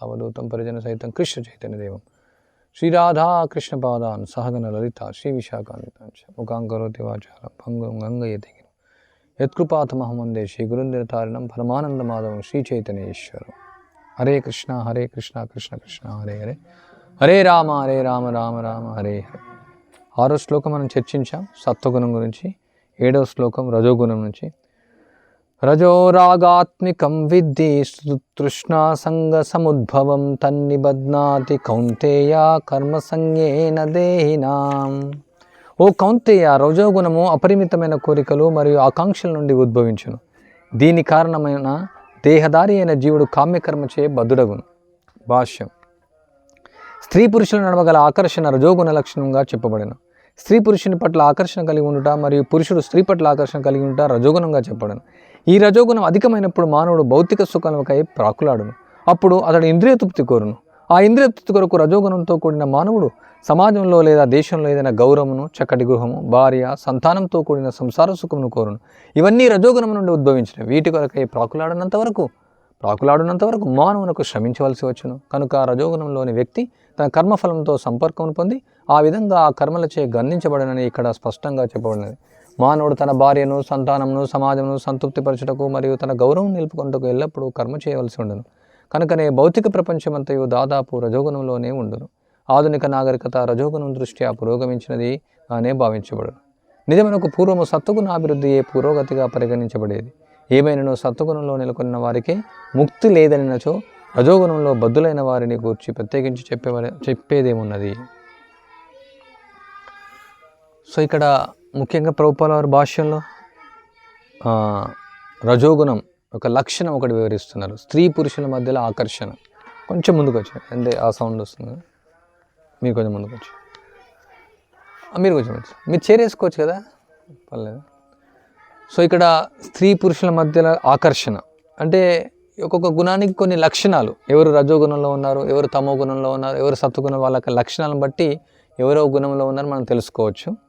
అవధూతం పరిజన సహితం కృష్ణ చైతన్య దేవం శ్రీరాధా కృష్ణ పాదాన్ సహగన లలిత శ్రీ విశాఖాన్వితాంశ ముఖాంకరోతి వాచాల భంగం గంగయతి యత్కృపాతమహమందే శ్రీ గురుందిరతారిణం పరమానంద మాధవం శ్రీ చైతన్యేశ్వరం హరే కృష్ణ హరే కృష్ణ కృష్ణ కృష్ణ హరే హరే హరే రామ హరే రామ రామ రామ హరే హరే ఆరో శ్లోకం మనం చర్చించాం సత్వగుణం గురించి ఏడవ శ్లోకం రజోగుణం నుంచి. రజోరాగాత్మికం విద్ధి తృష్ణా సముద్భవం తన్నిబధ్నాతి కౌంతేయ కర్మ సంజ్ఞేన దేహినాం ఓ కౌంతేయ రజోగుణము అపరిమితమైన కోరికలు మరియు ఆకాంక్షల నుండి ఉద్భవించును. దీని కారణమైన దేహదారి అయిన జీవుడు కామ్యకర్మచే బద్ధుడగును. భాష్యం. స్త్రీ పురుషులు నడవగల ఆకర్షణ రజోగుణ లక్షణంగా చెప్పబడిన. స్త్రీ పురుషుని పట్ల ఆకర్షణ కలిగి ఉండుట మరియు పురుషుడు స్త్రీ పట్ల ఆకర్షణ కలిగి ఉండుట రజోగుణంగా చెప్పబడను. ఈ రజోగుణం అధికమైనప్పుడు మానవుడు భౌతిక సుఖాలకై ప్రాకులాడును. అప్పుడు అతడు ఇంద్రియ తృప్తి కోరును. ఆ ఇంద్రియ తృప్తి కొరకు రజోగుణంతో కూడిన మానవుడు సమాజంలో లేదా దేశంలో ఏదైనా గౌరవమును చక్కటి గృహము భార్య సంతానంతో కూడిన సంసార సుఖమును కోరును. ఇవన్నీ రజోగుణం నుండి ఉద్భవించినవి. వీటి కొరకై ప్రాకులాడినంత వరకు ప్రాకులాడినంత వరకు మానవునకు శ్రమించవలసి వచ్చును. కనుక ఆ రజోగుణంలోని వ్యక్తి తన కర్మఫలంతో సంపర్కం పొంది ఆ విధంగా ఆ కర్మలచే గంధించబడనని ఇక్కడ స్పష్టంగా చెప్పబడినది. మానవుడు తన భార్యను సంతానమును సమాజమును సంతృప్తిపరచుటకు మరియు తన గౌరవం నిలుపుకొనుటకు ఎల్లప్పుడూ కర్మ చేయవలసి ఉండను. కనుకనే భౌతిక ప్రపంచమంతయు దాదాపు రజోగుణంలోనే ఉండును. ఆధునిక నాగరికత రజోగుణం దృష్ట్యా పురోగమించినది అనే భావించబడును. నిజమునకు పూర్వము సత్వగుణ అభివృద్ధియే పురోగతిగా పరిగణించబడేది. ఏమైనాను సత్వగుణంలో నెలకొన్న వారికి ముక్తి లేదనినచో రజోగుణంలో బద్దులైన వారిని గూర్చి ప్రత్యేకించి చెప్పేవారి చెప్పేదేమున్నది? సో ఇక్కడ ముఖ్యంగా ప్రభుపాల వారి భాష్యంలో రజోగుణం ఒక లక్షణం ఒకటి వివరిస్తున్నారు. స్త్రీ పురుషుల మధ్యలో ఆకర్షణ. కొంచెం ముందుకు వచ్చాయి అంటే ఆ సౌండ్ వస్తుంది. మీరు కొంచెం ముందుకు వచ్చి మీరు కొంచెం మీరు చేరేసుకోవచ్చు కదా? పర్లేదు. సో ఇక్కడ స్త్రీ పురుషుల మధ్యలో ఆకర్షణ. అంటే ఒక్కొక్క గుణానికి కొన్ని లక్షణాలు. ఎవరు రజోగుణంలో ఉన్నారు ఎవరు తమో గుణంలో ఉన్నారు ఎవరు సత్వగుణం వాళ్ళ లక్షణాలను బట్టి ఎవరో గుణంలో ఉన్నారో మనం తెలుసుకోవచ్చు.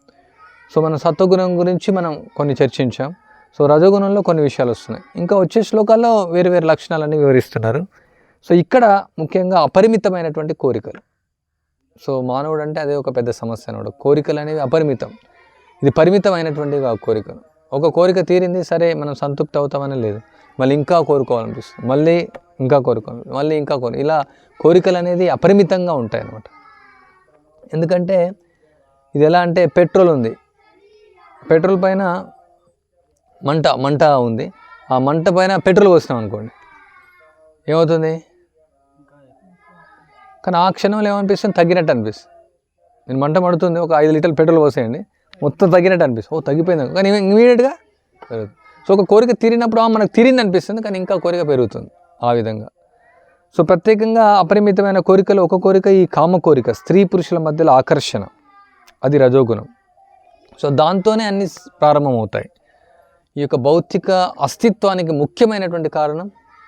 సో మనం సత్వగుణం గురించి మనం కొన్ని చర్చించాం. సో రజోగుణంలో కొన్ని విషయాలు వస్తున్నాయి. ఇంకా వచ్చే శ్లోకాల్లో వేరు వేరు లక్షణాలన్నీ వివరిస్తున్నారు. సో ఇక్కడ ముఖ్యంగా అపరిమితమైనటువంటి కోరికలు. సో మానవుడు అంటే అదే ఒక పెద్ద సమస్య అన్నాడు కోరికలు అనేవి అపరిమితం. ఇది పరిమితమైనటువంటి ఆ కోరికలు. ఒక కోరిక తీరింది సరే మనం సంతృప్తి అవుతామని లేదు. మళ్ళీ ఇంకా కోరుకోవాలనిపిస్తుంది. మళ్ళీ ఇంకా కోరుకోవాలి. మళ్ళీ ఇంకా కోరు ఇలా కోరికలు అనేది అపరిమితంగా ఉంటాయి అన్నమాట ఎందుకంటే ఇది ఎలా అంటే పెట్రోల్ ఉంది. పెట్రోల్ పైన మంట మంట ఉంది. ఆ మంట పైన పెట్రోల్ పోసినాం అనుకోండి. ఏమవుతుంది? కానీ ఆ క్షణంలో ఏమనిపిస్తుంది? తగ్గినట్టు అనిపిస్తుంది. నేను మంట మడుతుంది ఒక ఐదు లీటర్లు పెట్రోల్ పోసేయండి. మొత్తం తగ్గినట్టు అనిపిస్తుంది. ఓ తగ్గిపోయింది కానీ ఇమీడియట్గా పెరుగుతుంది. సో ఒక కోరిక తీరినప్పుడు ఆ మనకు తీరింది అనిపిస్తుంది కానీ ఇంకా కోరిక పెరుగుతుంది ఆ విధంగా. సో ప్రత్యేకంగా అపరిమితమైన కోరికలు ఒక కోరిక ఈ కామ కోరిక స్త్రీ పురుషుల మధ్యలో ఆకర్షణ. అది రజోగుణం. సో దాంతోనే అన్ని ప్రారంభమవుతాయి. ఈ యొక్క భౌతిక అస్తిత్వానికి ముఖ్యమైనటువంటి కారణం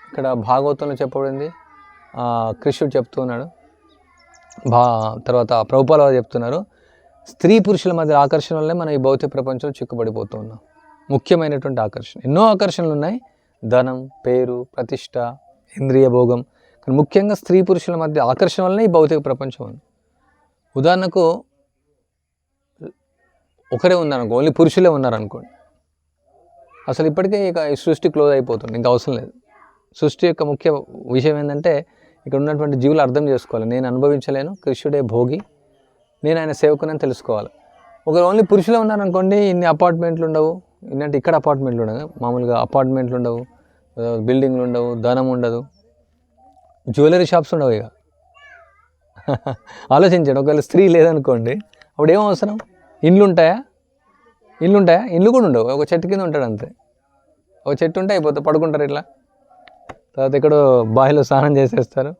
ఇక్కడ భాగవతంలో చెప్పబడింది. కృష్ణుడు చెప్తున్నాడు భా తర్వాత ప్రభుపాల వారు చెప్తున్నారు స్త్రీ పురుషుల మధ్య ఆకర్షణ వల్లే మనం ఈ భౌతిక ప్రపంచంలో చిక్కుబడిపోతూ ఉన్నాం ముఖ్యమైనటువంటి ఆకర్షణ. ఎన్నో ఆకర్షణలు ఉన్నాయి. ధనం పేరు ప్రతిష్ట ఇంద్రియ భోగం. కానీ ముఖ్యంగా స్త్రీ పురుషుల మధ్య ఆకర్షణ వల్లనే ఈ భౌతిక ప్రపంచం ఉంది. ఉదాహరణకు ఒకరే ఉన్నారనుకో ఓన్లీ పురుషులే ఉన్నారనుకోండి. అసలు ఇప్పటికే ఇక సృష్టి క్లోజ్ అయిపోతుంది ఇంకా అవసరం లేదు. సృష్టి యొక్క ముఖ్య విషయం ఏంటంటే ఇక్కడ ఉన్నటువంటి జీవులు అర్థం చేసుకోవాలి. నేను అనుభవించలేను కృష్ణుడే భోగి నేను ఆయన సేవకునని తెలుసుకోవాలి. ఒకరు ఓన్లీ పురుషులే ఉన్నారనుకోండి ఇన్ని అపార్ట్మెంట్లు ఉండవు. ఇన్నంటే ఇక్కడ అపార్ట్మెంట్లు ఉండవు మామూలుగా అపార్ట్మెంట్లు ఉండవు బిల్డింగ్లు ఉండవు ధనం ఉండదు. జ్యువెలరీ షాప్స్ ఉండవు ఇక. ఆలోచించండి ఒకవేళ స్త్రీ లేదనుకోండి అప్పుడు ఏం అవసరం? ఇండ్లు ఉంటాయా? ఇల్లు ఉంటాయా ఇల్లు కూడా ఉండవు. ఒక చెట్టు కింద ఉంటాడు అంతే. ఒక చెట్టు ఉంటే అయిపోతే పడుకుంటారు ఇట్లా. తర్వాత ఎక్కడో బావిలో స్నానం చేసేస్తారు.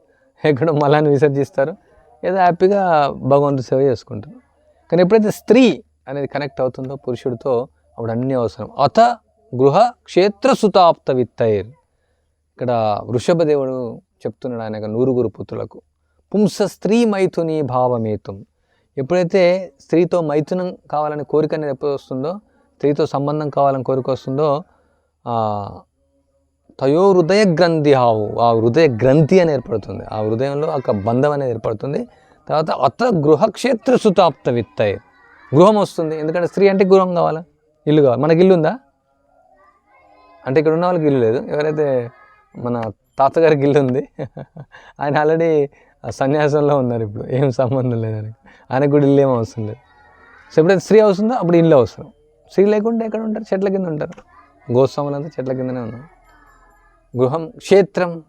ఎక్కడో మలాన్ని విసర్జిస్తారు. ఏదో హ్యాపీగా భగవంతు సేవ చేసుకుంటారు. కానీ ఎప్పుడైతే స్త్రీ అనేది కనెక్ట్ అవుతుందో పురుషుడితో అప్పుడు అన్నీ అవసరం. అత గృహ క్షేత్ర సుతాప్త విత్తైర్. ఇక్కడ వృషభదేవుడు చెప్తున్నాడు ఆయన నూరుగురు పుత్రులకు. పుంస స్త్రీ మైథుని భావమేతం. ఎప్పుడైతే స్త్రీతో మైథునం కావాలని కోరిక అనేది ఎప్పుడు వస్తుందో స్త్రీతో సంబంధం కావాలని కోరిక వస్తుందో తయో హృదయ గ్రంథి హావు ఆ హృదయ గ్రంథి అని ఏర్పడుతుంది. ఆ హృదయంలో ఒక బంధం అనేది ఏర్పడుతుంది. తర్వాత అత గృహక్షేత్ర సుతాప్త విత్తయ్. గృహం వస్తుంది. ఎందుకంటే స్త్రీ అంటే గృహం కావాలా? ఇల్లు కావాలి. మనకి ఇల్లు ఉందా? అంటే ఇక్కడ ఉన్న వాళ్ళకి ఇల్లు లేదు. ఎవరైతే మన తాతగారికి ఇల్లు ఉంది ఆయన ఆల్రెడీ సన్యాసంలో ఉన్నారు ఇప్పుడు. ఏం సంబంధం లేదు ఆయనకు. ఆయనకు కూడా ఇల్లు ఏం అవసరం లేదు. సో ఎప్పుడైతే స్త్రీ అవసరమో? అప్పుడు ఇల్లు అవసరం. స్త్రీ లేకుంటే ఎక్కడ ఉంటారు? చెట్ల కింద ఉంటారు. గోస్వాములంతా చెట్ల కిందనే ఉన్నారు. గృహం క్షేత్రం.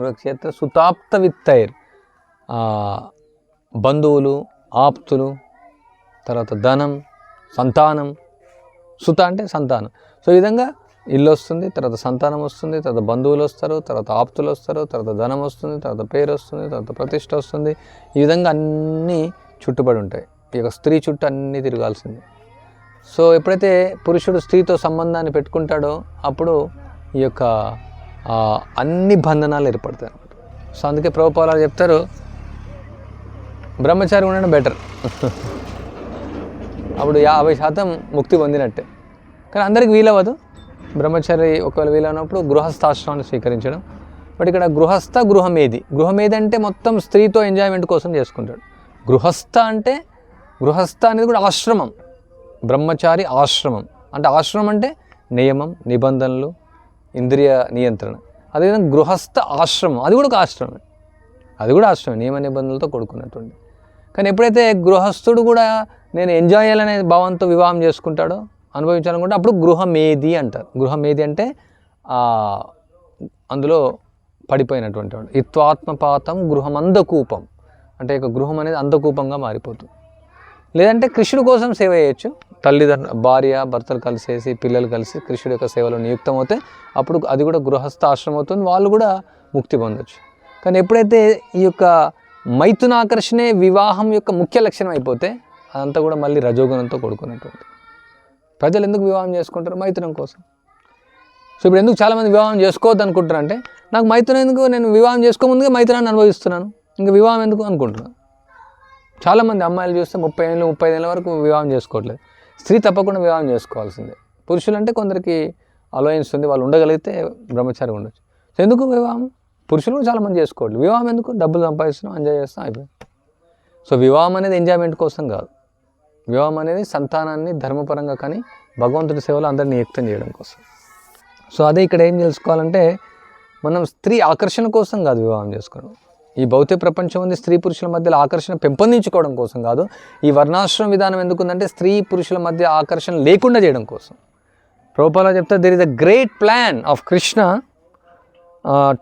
గృహక్షేత్ర సుతాప్త విత్తైర్. బంధువులు ఆప్తులు తర్వాత ధనం సంతానం. సుత అంటే సంతానం. సో ఈ విధంగా ఇల్లు వస్తుంది తర్వాత సంతానం వస్తుంది తర్వాత బంధువులు వస్తారు తర్వాత ఆప్తులు వస్తారు తర్వాత ధనం వస్తుంది తర్వాత పేరు వస్తుంది తర్వాత ప్రతిష్ట వస్తుంది. ఈ విధంగా అన్నీ చుట్టుబడి ఉంటాయి. ఈ యొక్క స్త్రీ చుట్టూ అన్నీ తిరగాల్సిందే. సో ఎప్పుడైతే పురుషుడు స్త్రీతో సంబంధాన్ని పెట్టుకుంటాడో అప్పుడు ఈ యొక్క అన్ని బంధనాలు ఏర్పడతాయి అనమాట సో అందుకే ప్రభుపాలు చెప్తారు బ్రహ్మచారి ఉండడం బెటర్ అప్పుడు యాభై శాతం ముక్తి పొందినట్టే. కానీ అందరికి వీలవ్వదు. బ్రహ్మచారి ఒకవేళ వీలైనప్పుడు గృహస్థాశ్రమాన్ని స్వీకరించడం. బట్ ఇక్కడ గృహస్థ గృహమేది. గృహమేది అంటే మొత్తం స్త్రీతో ఎంజాయ్మెంట్ కోసం చేసుకుంటాడు. గృహస్థ అంటే గృహస్థ అనేది కూడా ఆశ్రమం. బ్రహ్మచారి ఆశ్రమం. అంటే ఆశ్రమం అంటే నియమం నిబంధనలు ఇంద్రియ నియంత్రణ. అదేవిధంగా గృహస్థ ఆశ్రమం. అది కూడా ఒక ఆశ్రమమే అది కూడా ఆశ్రమం. నియమ నిబంధనలతో కూడుకున్నటువంటి. కానీ ఎప్పుడైతే గృహస్థుడు కూడా నేను ఎంజాయ్ చేయాలనే భావంతో వివాహం చేసుకుంటాడో అనుభవించాలనుకుంటే అప్పుడు గృహమేది అంటారు. గృహమేది అంటే అందులో పడిపోయినటువంటి వాడు. ఇత్వాత్మపాతం గృహం అందకూపం అంటే ఇక గృహం అనేది అందకూపంగా మారిపోతుంది. లేదంటే కృష్ణుడి కోసం సేవ చేయొచ్చు. తల్లిదండ్రులు భార్య భర్తలు కలిసేసి పిల్లలు కలిసి కృష్ణుడి యొక్క సేవలో నియుక్తం అవుతే అప్పుడు అది కూడా గృహస్థ ఆశ్రమం అవుతుంది వాళ్ళు కూడా ముక్తి పొందొచ్చు. కానీ ఎప్పుడైతే ఈ యొక్క మైథునాకర్షణే వివాహం యొక్క ముఖ్య లక్షణం అయిపోతే అదంతా కూడా మళ్ళీ రజోగుణంతో కూడుకున్నటువంటి ప్రజలు ఎందుకు వివాహం చేసుకుంటారు? మైథునం కోసం. సో ఇప్పుడు ఎందుకు చాలామంది వివాహం చేసుకోవద్దు అనుకుంటారు అంటే నాకు మైథునం ఎందుకు? నేను వివాహం చేసుకోముందుగా మైథునాన్ని అనుభవిస్తున్నాను. ఇంకా వివాహం ఎందుకు అనుకుంటున్నాను చాలామంది అమ్మాయిలు చూస్తే ముప్పై ఏళ్ళు ముప్పై ఏళ్ళ వరకు వివాహం చేసుకోవట్లేదు. స్త్రీ తప్పకుండా వివాహం చేసుకోవాల్సిందే. పురుషులు అంటే కొందరికి అలోయన్స్ ఉంది వాళ్ళు ఉండగలిగితే బ్రహ్మచారి ఉండొచ్చు. సో ఎందుకు వివాహం? పురుషులు కూడా చాలామంది చేసుకోవట్లేదు. వివాహం ఎందుకు? డబ్బులు సంపాదిస్తున్నాం ఎంజాయ్ చేస్తాం అయిపోయింది. సో వివాహం అనేది ఎంజాయ్మెంట్ కోసం కాదు. వివాహం అనేది సంతానాన్ని ధర్మపరంగా కానీ భగవంతుడి సేవలో అందరినీ నియుక్తం చేయడం కోసం. సో అదే ఇక్కడ ఏం తెలుసుకోవాలంటే మనం స్త్రీ ఆకర్షణ కోసం కాదు వివాహం చేసుకోవడం. ఈ భౌతిక ప్రపంచం ఉంది స్త్రీ పురుషుల మధ్యలో ఆకర్షణ పెంపొందించుకోవడం కోసం కాదు. ఈ వర్ణాశ్రమ విధానం ఎందుకుందంటే స్త్రీ పురుషుల మధ్య ఆకర్షణ లేకుండా చేయడం కోసం. ప్రభుపాల చెప్తే there is a great plan of Krishna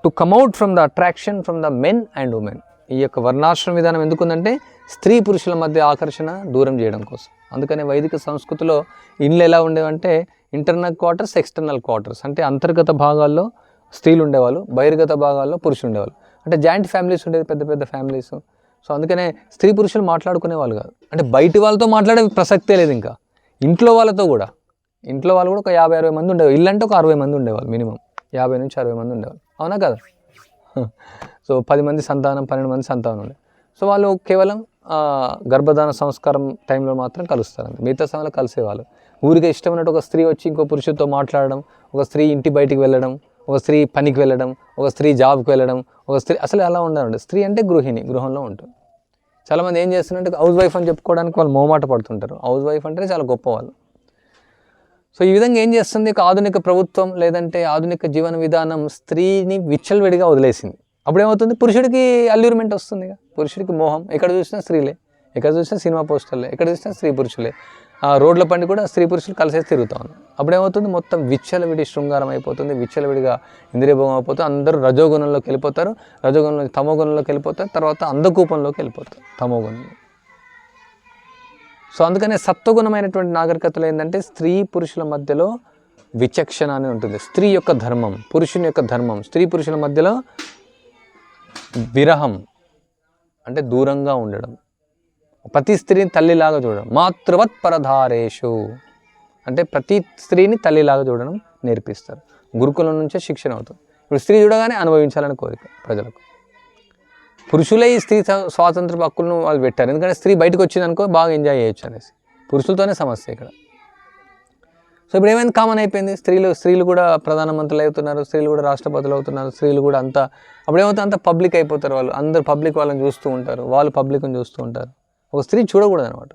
to come out from the attraction from the men and women ఈ యొక్క వర్ణాశ్రమ విధానం ఎందుకుందంటే స్త్రీ పురుషుల మధ్య ఆకర్షణ దూరం చేయడం కోసం. అందుకనే వైదిక సంస్కృతిలో ఇండ్లు ఎలా ఉండేవంటే ఇంటర్నల్ క్వార్టర్స్ ఎక్స్టర్నల్ క్వార్టర్స్. అంటే అంతర్గత భాగాల్లో స్త్రీలు ఉండేవాళ్ళు బహిర్గత భాగాల్లో పురుషులు ఉండేవాళ్ళు. అంటే జాయింట్ ఫ్యామిలీస్ ఉండేది పెద్ద పెద్ద ఫ్యామిలీస్. సో అందుకనే స్త్రీ పురుషులు మాట్లాడుకునే వాళ్ళు కాదు. అంటే బయటి వాళ్ళతో మాట్లాడే ప్రసక్తే లేదు ఇంకా. ఇంట్లో వాళ్ళతో కూడా. ఇంట్లో వాళ్ళు కూడా ఒక యాభై అరవై మంది ఉండేవాళ్ళు. ఇల్లు అంటే ఒక అరవై మంది ఉండేవాళ్ళు మినిమం. యాభై నుంచి అరవై మంది ఉండేవాళ్ళు. అవునా కదా? సో పది మంది సంతానం పన్నెండు మంది సంతానం ఉండే. సో వాళ్ళు కేవలం గర్భధాన సంస్కారం టైంలో మాత్రం కలుస్తారు మిగతా సమయంలో కలిసేవాళ్ళు. ఊరికే ఇష్టమైనట్టు ఒక స్త్రీ వచ్చి ఇంకో పురుషుడితో మాట్లాడడం ఒక స్త్రీ ఇంటి బయటికి వెళ్ళడం ఒక స్త్రీ పనికి వెళ్ళడం ఒక స్త్రీ జాబ్కి వెళ్ళడం ఒక స్త్రీ అసలు అలా ఉండాలండి స్త్రీ అంటే గృహిణి గృహంలో ఉంటుంది. చాలామంది ఏం చేస్తున్నారంటే హౌస్ వైఫ్ అని చెప్పుకోవడానికి వాళ్ళు మోమాట పడుతుంటారు. హౌస్ వైఫ్ అంటే చాలా గొప్పవాళ్ళు. సో ఈ విధంగా ఏం చేస్తుంది? ఒక ఆధునిక ప్రభుత్వం లేదంటే ఆధునిక జీవన విధానం స్త్రీని విచ్చలవిడిగా వదిలేసింది. అప్పుడు ఏమవుతుంది పురుషుడికి అల్యూర్మెంట్ వస్తుంది పురుషుడికి మోహం. ఎక్కడ చూసినా స్త్రీలే. ఎక్కడ చూసినా సినిమా పోస్టర్లే. ఎక్కడ చూసినా స్త్రీ పురుషులే. ఆ రోడ్ల పండి కూడా స్త్రీ పురుషులు కలిసేసి తిరుగుతా ఉన్నారు. అప్పుడు ఏమవుతుంది మొత్తం విచ్చలవిడి శృంగారం అయిపోతుంది. విచ్చలవిడిగా ఇంద్రియభోగం అయిపోతుంది. అందరూ రజోగుణంలోకి వెళ్ళిపోతారు. రజోగుణంలో తమోగుణంలోకి వెళ్ళిపోతారు. తర్వాత అందకూపంలోకి వెళ్ళిపోతారు తమోగుణంలో. సో అందుకనే సత్వగుణమైనటువంటి నాగరికతలు ఏంటంటే స్త్రీ పురుషుల మధ్యలో విచక్షణ అని ఉంటుంది. స్త్రీ యొక్క ధర్మం పురుషుని యొక్క ధర్మం స్త్రీ పురుషుల మధ్యలో విరహం అంటే దూరంగా ఉండడం. ప్రతి స్త్రీని తల్లిలాగా చూడడం. మాతృవత్ పరధారేషు. అంటే ప్రతి స్త్రీని తల్లిలాగా చూడడం నేర్పిస్తారు. గురుకులం నుంచే శిక్షణ అవుతుంది. ఇప్పుడు స్త్రీ చూడగానే అనుభవించాలని కోరిక ప్రజలకు. పురుషులే ఈ స్త్రీ స్వాతంత్ర హక్కులను వాళ్ళు పెట్టారు. ఎందుకంటే స్త్రీ బయటకు వచ్చిందనుకో బాగా ఎంజాయ్ చేయొచ్చు అనేసి. పురుషులతోనే సమస్య ఇక్కడ. సో ఇప్పుడు ఏమైంది? కామన్ అయిపోయింది. స్త్రీలు స్త్రీలు కూడా ప్రధానమంత్రులు అవుతున్నారు. స్త్రీలు కూడా రాష్ట్రపతులు అవుతున్నారు. స్త్రీలు కూడా అంతా అప్పుడు ఏమవుతుంది? అంత పబ్లిక్ అయిపోతారు వాళ్ళు. అందరు పబ్లిక్ వాళ్ళని చూస్తూ ఉంటారు. వాళ్ళు పబ్లిక్ని చూస్తూ ఉంటారు. ఒక స్త్రీ చూడకూడదు అనమాట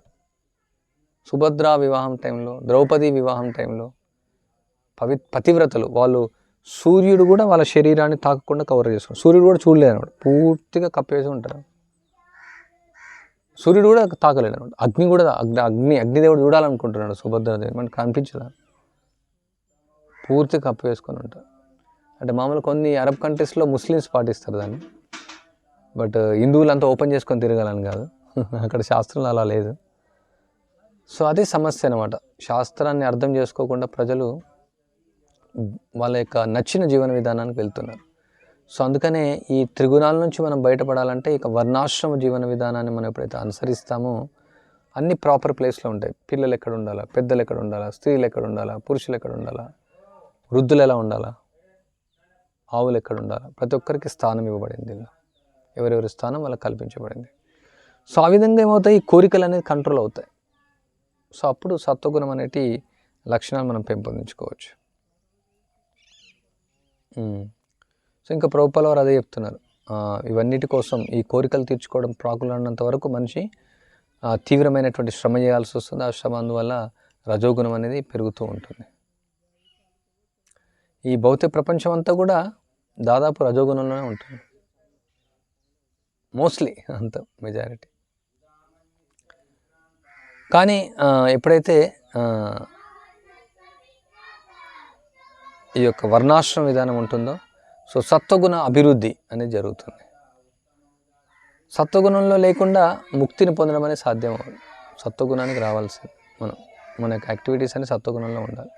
సుభద్ర వివాహం టైంలో ద్రౌపది వివాహం టైంలో పవి పతివ్రతలు. వాళ్ళు సూర్యుడు కూడా వాళ్ళ శరీరాన్ని తాకకుండా కవర్ చేసుకుంటారు సూర్యుడు కూడా చూడలేదు అనమాట పూర్తిగా కప్పేసి ఉంటారు. సూర్యుడు కూడా తాకలేడు అనమాట అగ్ని కూడా అగ్ని అగ్ని అగ్నిదేవుడు చూడాలనుకుంటున్నాడు సుభద్రాదేవి. మనకు కనిపించదు? పూర్తి కప్పు వేసుకొని ఉంటారు అంటే మామూలు కొన్ని అరబ్ కంట్రీస్లో ముస్లిమ్స్ పాటిస్తారు దాన్ని. బట్ హిందువులు అంతా ఓపెన్ చేసుకొని తిరగాలని కాదు. అక్కడ శాస్త్రంలో అలా లేదు. సో అదే సమస్య అనమాట శాస్త్రాన్ని అర్థం చేసుకోకుండా ప్రజలు వాళ్ళ యొక్క నచ్చిన జీవన విధానానికి వెళ్తున్నారు. సో అందుకనే ఈ త్రిగుణాల నుంచి మనం బయటపడాలంటే ఇక వర్ణాశ్రమ జీవన విధానాన్ని మనం ఎప్పుడైతే అనుసరిస్తామో అన్ని ప్రాపర్ ప్లేస్లో ఉంటాయి. పిల్లలు ఎక్కడ ఉండాలా? పెద్దలు ఎక్కడ ఉండాలా? స్త్రీలు ఎక్కడ ఉండాలా? పురుషులు ఎక్కడ ఉండాలా? వృద్ధులు ఎలా ఉండాలా? ఆవులు ఎక్కడ ఉండాలా? ప్రతి ఒక్కరికి స్థానం ఇవ్వబడింది దీనిలో ఎవరెవరి స్థానం వాళ్ళకి కల్పించబడింది. సో ఆ విధంగా ఏమవుతాయి? ఈ కోరికలు అనేది కంట్రోల్ అవుతాయి. సో అప్పుడు సత్వగుణం అనేటి లక్షణాలు మనం పెంపొందించుకోవచ్చు. సో ఇంకా ప్రభుపాల వారు అదే చెప్తున్నారు. ఇవన్నిటి కోసం ఈ కోరికలు తీర్చుకోవడం ప్రాకులన్నంత వరకు మనిషి తీవ్రమైనటువంటి శ్రమ చేయాల్సి వస్తుంది. ఆ శ్రమ అందువల్ల రజోగుణం అనేది పెరుగుతూ ఉంటుంది. ఈ భౌతిక ప్రపంచం అంతా కూడా దాదాపు రజోగుణంలోనే ఉంటుంది. మోస్ట్లీ అంత మెజారిటీ కానీ ఎప్పుడైతే ఈ యొక్క వర్ణాశ్రమ విధానం ఉంటుందో సో సత్వగుణ అభివృద్ధి అనేది జరుగుతుంది. సత్వగుణంలో లేకుండా ముక్తిని పొందడం అనేది సాధ్యం అవ్వదు. సత్వగుణానికి రావాల్సింది మనం. మన యొక్క యాక్టివిటీస్ అన్ని సత్వగుణంలో ఉండాలి.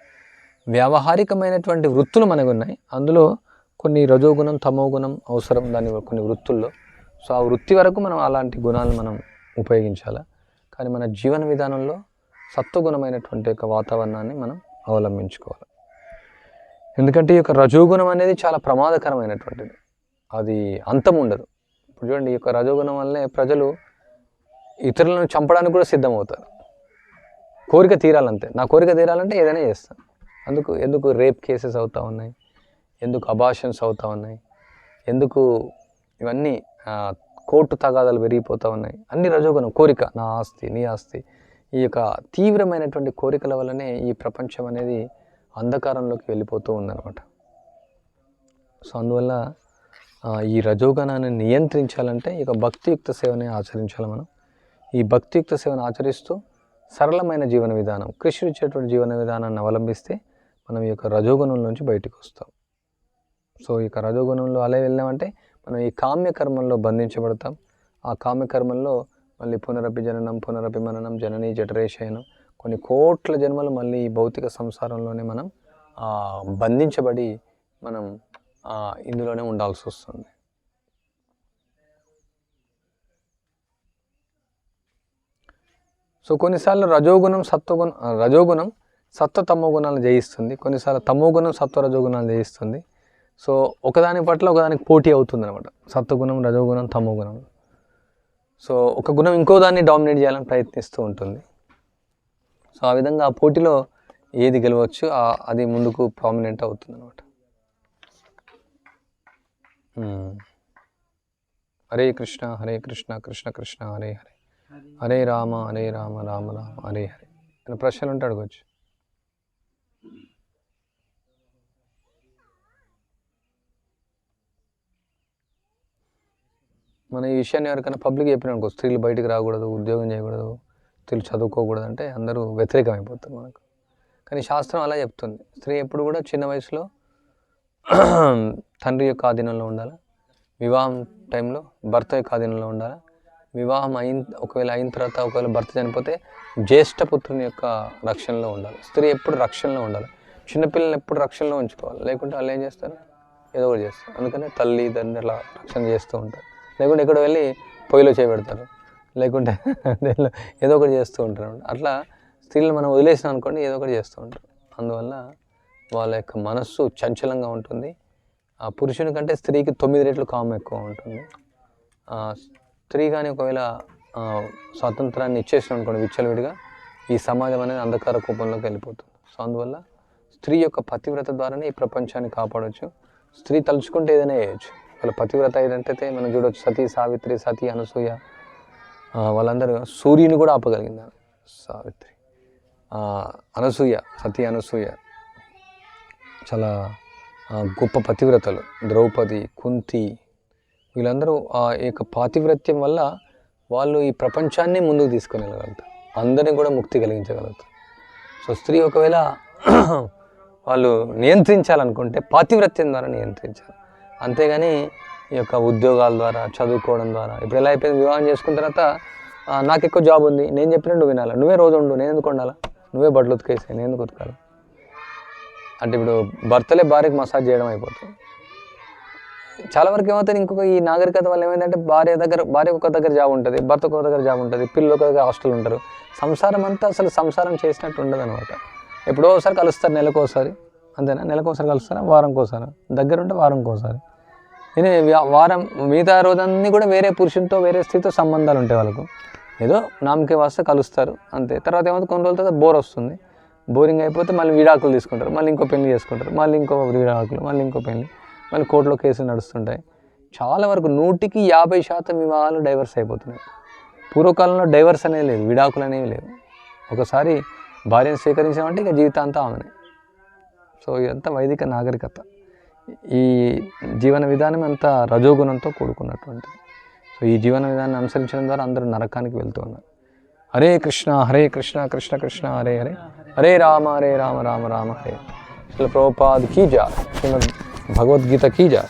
వ్యావహారికమైనటువంటి వృత్తులు మనకు ఉన్నాయి అందులో కొన్ని రజోగుణం తమోగుణం అవసరం దాని కొన్ని వృత్తుల్లో. సో ఆ వృత్తి వరకు మనం అలాంటి గుణాలను మనం ఉపయోగించాలి? కానీ మన జీవన విధానంలో సత్వగుణమైనటువంటి యొక్క వాతావరణాన్ని మనం అవలంబించుకోవాలి. ఎందుకంటే ఈ యొక్క రజోగుణం అనేది చాలా ప్రమాదకరమైనటువంటిది. అది అంతం ఉండదు. ఇప్పుడు చూడండి ఈ యొక్క రజోగుణం వల్లనే ప్రజలు ఇతరులను చంపడానికి కూడా సిద్ధమవుతారు. కోరిక తీరాలంతే. నా కోరిక తీరాలంటే ఏదైనా చేస్తాను అందుకు ఎందుకు రేప్ కేసెస్ అవుతూ ఉన్నాయి? ఎందుకు అబాషన్స్ అవుతూ ఉన్నాయి? ఎందుకు ఇవన్నీ కోర్టు తగాదాలు పెరిగిపోతూ ఉన్నాయి? అన్ని రజోగుణం కోరిక నా ఆస్తి నీ ఆస్తి. ఈ యొక్క తీవ్రమైనటువంటి కోరికల వల్లనే ఈ ప్రపంచం అనేది అంధకారంలోకి వెళ్ళిపోతూ ఉందన్నమాట. సో అందువల్ల ఈ రజోగణాన్ని నియంత్రించాలంటే ఇక భక్తియుక్త సేవనే ఆచరించాలి మనం. ఈ భక్తియుక్త సేవను ఆచరిస్తూ సరళమైన జీవన విధానం కృష్ణుడు ఇచ్చేటువంటి జీవన విధానాన్ని అవలంబిస్తే మనం ఈ యొక్క రజోగుణం నుంచి బయటకు వస్తాం. సో ఈ యొక్క రజోగుణంలో అలా వెళ్ళామంటే మనం ఈ కామ్యకర్మంలో బంధించబడతాం. ఆ కామ్యకర్మంలో మళ్ళీ పునరపి జననం పునరపి మననం జనని జఠరేషయనం కొన్ని కోట్ల జన్మలు మళ్ళీ ఈ భౌతిక సంసారంలోనే మనం బంధించబడి మనం ఇందులోనే ఉండాల్సి వస్తుంది. సో కొన్నిసార్లు రజోగుణం సత్వగుణం రజోగుణం సత్వ తమో గుణాలను జయిస్తుంది. కొన్నిసార్లు తమో గుణం సత్వ రజోగుణాలను జయిస్తుంది. సో ఒకదాని పట్ల ఒకదానికి పోటీ అవుతుంది అనమాట సత్వగుణం రజోగుణం తమో గుణం. సో ఒక గుణం ఇంకో దాన్ని డామినేట్ చేయాలని ప్రయత్నిస్తూ ఉంటుంది. సో ఆ విధంగా ఆ పోటీలో ఏది గెలవచ్చు అది ముందుకు ప్రామినెంట్ అవుతుంది అనమాట హరే కృష్ణ హరే కృష్ణ కృష్ణ కృష్ణ హరే హరే. హరే రామ హరే రామ రామ రామ హరే హరే. ప్రశ్నలు ఉంటే అడగచ్చు. మన ఈ విషయాన్ని ఎవరికైనా పబ్లిక్ చెప్పినానుకో స్త్రీలు బయటికి రాకూడదు ఉద్యోగం చేయకూడదు స్త్రీలు చదువుకోకూడదు అంటే అందరూ వ్యతిరేకమైపోతారు మనకు. కానీ శాస్త్రం అలా చెప్తుంది. స్త్రీ ఎప్పుడు కూడా చిన్న వయసులో తండ్రి యొక్క ఆధీనంలో ఉండాలి? వివాహం టైంలో భర్త యొక్క ఆధీనంలో ఉండాలి? వివాహం అయిన ఒకవేళ అయిన తర్వాత ఒకవేళ భర్త చనిపోతే జ్యేష్ఠ పుత్రుని యొక్క రక్షణలో ఉండాలి. స్త్రీ ఎప్పుడు రక్షణలో ఉండాలి. చిన్నపిల్లల్ని ఎప్పుడు రక్షణలో ఉంచుకోవాలి. లేకుంటే వాళ్ళు ఏం చేస్తారు? ఏదో ఒకటి చేస్తారు. అందుకనే తల్లి తండ్రి అలా రక్షణ చేస్తూ ఉంటారు. లేకుంటే ఎక్కడ వెళ్ళి పొయ్యిలో చేపెడతారు. లేకుంటే ఏదో ఒకటి చేస్తూ ఉంటారు అట్లా స్త్రీలు మనం వదిలేసినాం అనుకోండి ఏదో ఒకటి చేస్తూ ఉంటారు. అందువల్ల వాళ్ళ యొక్క మనస్సు చంచలంగా ఉంటుంది. ఆ పురుషుని కంటే స్త్రీకి తొమ్మిది రెట్లు కామం ఎక్కువ ఉంటుంది. స్త్రీ కానీ ఒకవేళ స్వాతంత్రాన్ని ఇచ్చేసిన అనుకోండి విచ్చలవిడిగా ఈ సమాజం అనేది అంధకార కూపంలోకి వెళ్ళిపోతుంది. సో అందువల్ల స్త్రీ యొక్క పతివ్రత ద్వారానే ఈ ప్రపంచాన్ని కాపాడవచ్చు స్త్రీ తలుచుకుంటే ఏదైనా చేయొచ్చు. వాళ్ళ పతివ్రత ఏదంటే మనం చూడొచ్చు సతీ సావిత్రి సతీ అనసూయ వాళ్ళందరూ సూర్యుని కూడా ఆపగలిగింది. సావిత్రి. అనసూయ సతీ అనసూయ చాలా గొప్ప పతివ్రతలు. ద్రౌపది కుంతి వీళ్ళందరూ ఆ యొక్క పాతివ్రత్యం వల్ల వాళ్ళు ఈ ప్రపంచాన్ని ముందుకు తీసుకొని వెళ్ళగలుగుతారు అందరినీ కూడా ముక్తి కలిగించగలుగుతారు. సో స్త్రీ ఒకవేళ వాళ్ళు నియంత్రించాలనుకుంటే పాతివ్రత్యం ద్వారా నియంత్రించాలి. అంతేగాని ఈ యొక్క ఉద్యోగాల ద్వారా చదువుకోవడం ద్వారా. ఇప్పుడు ఎలా అయిపోయింది? వివాహం చేసుకున్న తర్వాత నాకు ఎక్కువ జాబ్ ఉంది. నేను చెప్పినట్టు నువ్వు వినాలా? నువ్వే రోజు ఉండు. నేను ఎందుకు ఉండాలా? నువ్వే బట్టలు ఉతికేసాయి. నేను ఎందుకు ఉతకాలి? అంటే ఇప్పుడు భర్తలే భార్యకు మసాజ్ చేయడం అయిపోతుంది. చాలా వరకు ఏమవుతుంది? ఇంకొక ఈ నాగరికత వల్ల ఏమైందంటే భార్య దగ్గర భార్య ఒక దగ్గర జాబ్ ఉంటుంది భర్త ఒక దగ్గర జాబ్ ఉంటుంది పిల్లలు ఒక దగ్గర హాస్టల్ ఉంటారు. సంసారం అంతా అసలు సంసారం చేసినట్టు ఉండదు అనమాట ఎప్పుడో ఒకసారి కలుస్తారు నెలకోసారి అంతేనా? నెలకు ఒకసారి కలుస్తారా? వారంకి ఒకసారి దగ్గర ఉంటే వారంకి ఒకసారి నేను వారం మిగతా రోజన్నీ కూడా వేరే పురుషునితో వేరే స్త్రీతో సంబంధాలు ఉంటాయి వాళ్ళకు. ఏదో నామకే వాస్తే కలుస్తారు అంతే. తర్వాత ఏమవుతుంది? కొన్ని రోజుల తర్వాత బోర్ వస్తుంది. బోరింగ్ అయిపోతే మళ్ళీ విడాకులు తీసుకుంటారు. మళ్ళీ ఇంకో పెళ్ళి చేసుకుంటారు. మళ్ళీ ఇంకో విడాకులు మళ్ళీ ఇంకో పెళ్ళి మళ్ళీ కోర్టులో కేసులు నడుస్తుంటాయి. చాలా వరకు నూటికి యాభై శాతం వివాహాలు డైవర్స్ అయిపోతున్నాయి. పూర్వకాలంలో డైవర్స్ అనేది లేదు విడాకులు అనేవి లేవు. ఒకసారి భార్యను స్వీకరించామంటే ఇక జీవితాంతం ఆమెనే. సో ఇదంతా వైదిక నాగరికత. ఈ జీవన విధానం అంతా రజోగుణంతో కూడుకున్నటువంటిది. సో ఈ జీవన విధానాన్ని అనుసరించడం ద్వారా అందరూ నరకానికి వెళ్తూ ఉన్నారు. హరే కృష్ణ హరే కృష్ణ కృష్ణ కృష్ణ హరే హరే. హరే రామ హరే రామ రామ రామ హరే. శ్రీల ప్రభుపాద్ కీ జా శ్రీమద్ భగవద్గీత కీ జా